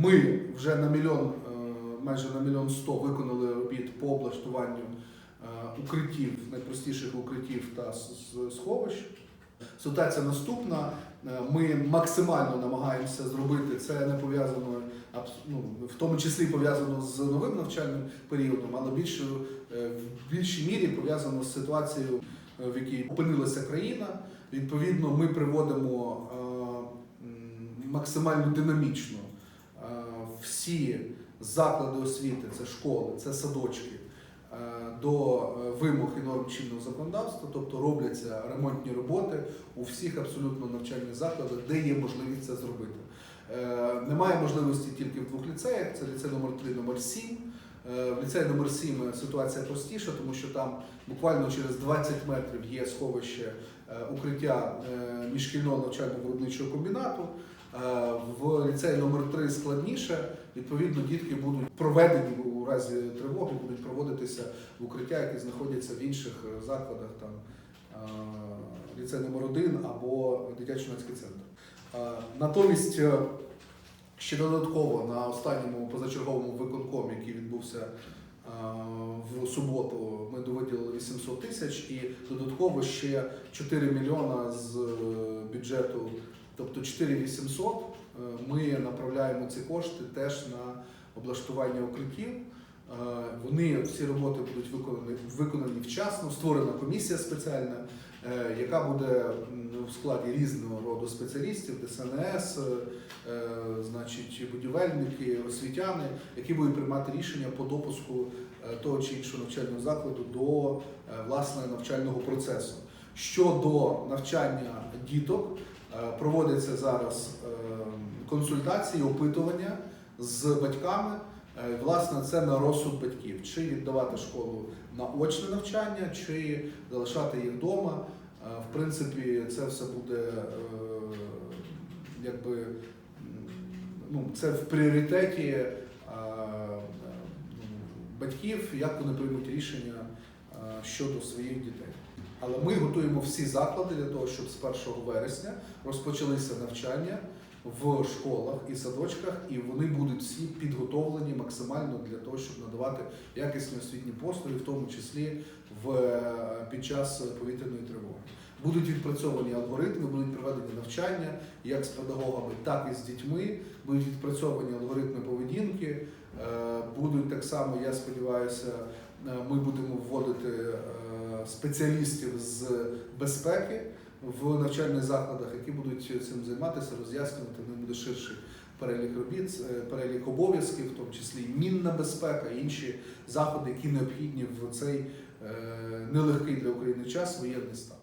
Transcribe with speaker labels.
Speaker 1: Ми вже на мільйон, е, майже на мільйон сто виконали робіт по облаштуванню е, укриттів, найпростіших укриттів та сховищ. Ситуація наступна. Е, Ми максимально намагаємося зробити це не пов'язано ну, в тому числі пов'язано з новим навчальним періодом, але більше, в більшій мірі пов'язано з ситуацією, в якій опинилася країна. Відповідно, ми приводимо максимально динамічно всі заклади освіти, це школи, це садочки, е, до е, вимог і норм чинного законодавства, тобто робляться ремонтні роботи у всіх абсолютно навчальних закладах, де є можливість це зробити. Е, Немає можливості тільки в двох ліцеях: це ліцей номер 3 номер 7. Е, В ліцеї номер 7 ситуація простіша, тому що там буквально через 20 метрів є сховище укриття міжшкільного навчально-виробничого комбінату. Е, В ліцеї номер 3 складніше. Відповідно, дітки будуть проведені у разі тривоги, будуть проводитися в укриття, які знаходяться в інших е, закладах, там е, ліцей номер 1 або дитячо-юнацький центр. Натомість ще додатково на останньому позачерговому виконкомі, який відбувся в суботу, ми довиділили 800 тисяч і додатково ще 4 мільйона з бюджету, тобто 4800 е, ми направляємо ці кошти теж на облаштування укриттів. Е, Вони всі роботи будуть виконані, виконані вчасно. Створена комісія спеціальна, е, яка буде в складі різного роду спеціалістів, ДСНС, значить, будівельники, освітяни, які будуть приймати рішення по допуску того чи іншого навчального закладу до власне навчального процесу. Щодо навчання діток, проводяться зараз е, консультації, опитування з батьками. Е, Власне, це на розсуд батьків, чи віддавати школу на очне навчання, чи залишати їх вдома. Е, В принципі, це все буде е, якби ну, це в пріоритеті е, е, батьків, як вони приймуть рішення е, щодо своїх дітей. Але ми готуємо всі заклади для того, щоб з 1 вересня розпочалися навчання в школах і садочках, і вони будуть всі підготовлені максимально для того, щоб надавати якісні освітні послуги, в тому числі в, е, під час повітряної тривоги. Будуть відпрацьовані алгоритми, будуть проведені навчання як з педагогами, так і з дітьми. Будуть відпрацьовані алгоритми поведінки. Е, Будуть так само, я сподіваюся, ми будемо вводити е, спеціалістів з безпеки в навчальних закладах, які будуть цим займатися, роз'яснювати. Них буде ширший перелік робіт, е, перелік обов'язків, в тому числі мінна безпека, інші заходи, які необхідні в цей е, нелегкий для України час воєнний стан.